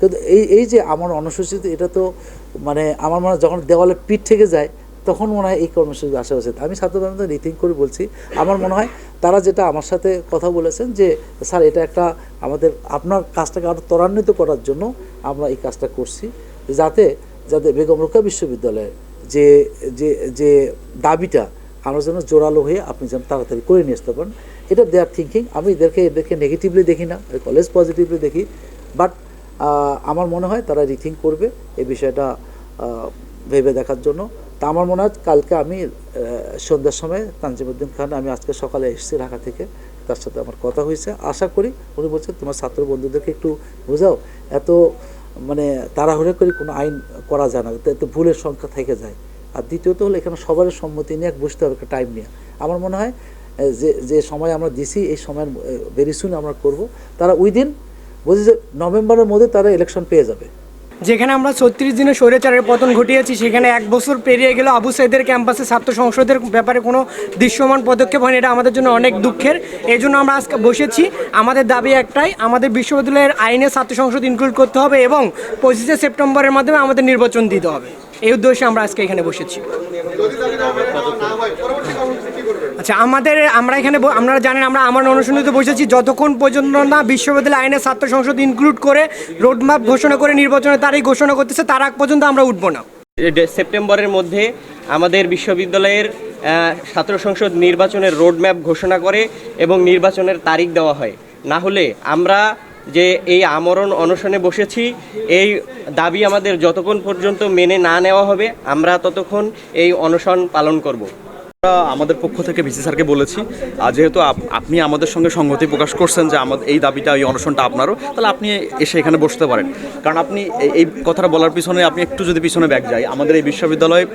কিন্তু এই এই যে আমার অনুসূচিত, এটা তো মানে আমার মনে যখন দেওয়ালে পিঠ থেকে যায়, তখন মনে হয় এই কর্মসূচি আসা উচিত আমি ছাত্র জনতা রিথিং করে বলছি, আমার মনে হয় তারা যেটা আমার সাথে কথা বলেছেন যে, স্যার, এটা একটা আমাদের আপনার কাজটাকে আরও ত্বরান্বিত করার জন্য আমরা এই কাজটা করছি, যাতে যাতে বেগম রোকা বিশ্ববিদ্যালয়ের যে যে দাবিটা আমরা যেন জোরালো হয়ে আপনি যেন তাড়াতাড়ি করে নিয়ে আসতে পারেন। এটা দেয়ার থিঙ্কিং আমি এদেরকে এদেরকে নেগেটিভলি দেখি না কলেজ পজিটিভলি দেখি। বাট আমার মনে হয় তারা রিথিং করবে এই বিষয়টা ভেবে দেখার জন্য। তা আমার মনে হয় কালকে আমি সন্ধ্যার সময় তানজিমুদ্দিন খান, আমি আজকে সকালে এসেছি ঢাকা থেকে, তার সাথে আমার কথা হয়েছে। আশা করি উনি বলছেন, তোমার ছাত্র বন্ধুদেরকে একটু বোঝাও। এত মানে তাড়াহুড়ো করে কোনো আইন করা যায় না, এতে ভুলের সংখ্যা থেকে যায়। আর দ্বিতীয়ত হলো এখানে সবার সম্মতি নিয়ে বসতে হবে টাইম নিয়ে। আমার মনে হয় যে যে সময় আমরা দিছি, এই সময়ের ভেরি সুন আমরা করব। তারা উইদিন বলছি যে নভেম্বরের মধ্যে তারা ইলেকশন পেয়ে যাবে। যেখানে আমরা ছত্রিশ দিনে স্বৈরাচারের পতন ঘটিয়েছি, সেখানে এক বছর পেরিয়ে গেল আবু সাইদের ক্যাম্পাসে ছাত্র সংসদের ব্যাপারে কোনো দৃশ্যমান পদক্ষেপ হয়নি। এটা আমাদের জন্য অনেক দুঃখের। এই জন্য আমরা আজকে বসেছি। আমাদের দাবি একটাই, আমাদের বিশ্ববিদ্যালয়ের আইনে ছাত্র সংসদ ইনক্লুড করতে হবে এবং পঁচিশে সেপ্টেম্বরের মাধ্যমে আমাদের নির্বাচন দিতে হবে। এই উদ্দেশ্যে আমরা আজকে এখানে বসেছি। আচ্ছা আমাদের, আমরা এখানে আপনারা জানেন, আমরা আমার অনুসন্ধিতে বসেছি। যতক্ষণ পর্যন্ত না বিশ্ববিদ্যালয় আইনে ছাত্র সংসদ ইনক্লুড করে রোডম্যাপ ঘোষণা করে নির্বাচনের তারিখ ঘোষণা করতেছে, তার আগ পর্যন্ত আমরা উঠবো না। সেপ্টেম্বরের মধ্যে আমাদের বিশ্ববিদ্যালয়ের ছাত্র সংসদ নির্বাচনের রোডম্যাপ ঘোষণা করে এবং নির্বাচনের তারিখ দেওয়া হয়। না হলে আমরা যে এই আমরণ অনশনে বসেছি, এই দাবি আমাদের যতক্ষণ পর্যন্ত মেনে না নেওয়া হবে, আমরা ততক্ষণ এই অনশন পালন করব। আমাদের পক্ষ থেকে ভিসি স্যারকে বলেছি, আর যেহেতু আপ- আপনি আমাদের সঙ্গে সংগতি প্রকাশ করছেন যে আমাদের এই দাবিটা, এই অনশনটা আপনারও, তাহলে আপনি এসে এখানে বসতে পারেন। কারণ আপনি এই- এই কথাটা বলার পিছনে আপনি একটু যদি পিছনে ব্যাক যাই, আমাদের এই বিশ্ববিদ্যালয়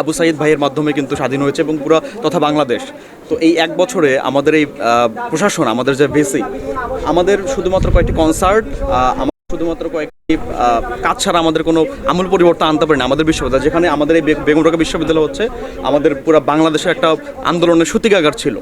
আবু সাইদ ভাইয়ের মাধ্যমে কিন্তু স্বাধীন হয়েছে এবং পুরো তথা বাংলাদেশ। তো এই এক বছরে আমাদের এই প্রশাসন, আমাদের যে ভিসি, আমাদের শুধুমাত্র কয়েকটি কনসার্ট শুধুমাত্র কয়েকটি কাজ ছাড়া আমাদের কোনো আমূল পরিবর্তন আনতে পারে না আমাদের বিশ্ববিদ্যালয়, যেখানে আমাদের এই বেগম বিশ্ববিদ্যালয় হচ্ছে, আমাদের পুরো বাংলাদেশের একটা আন্দোলনের সূতিকাগার ছিল।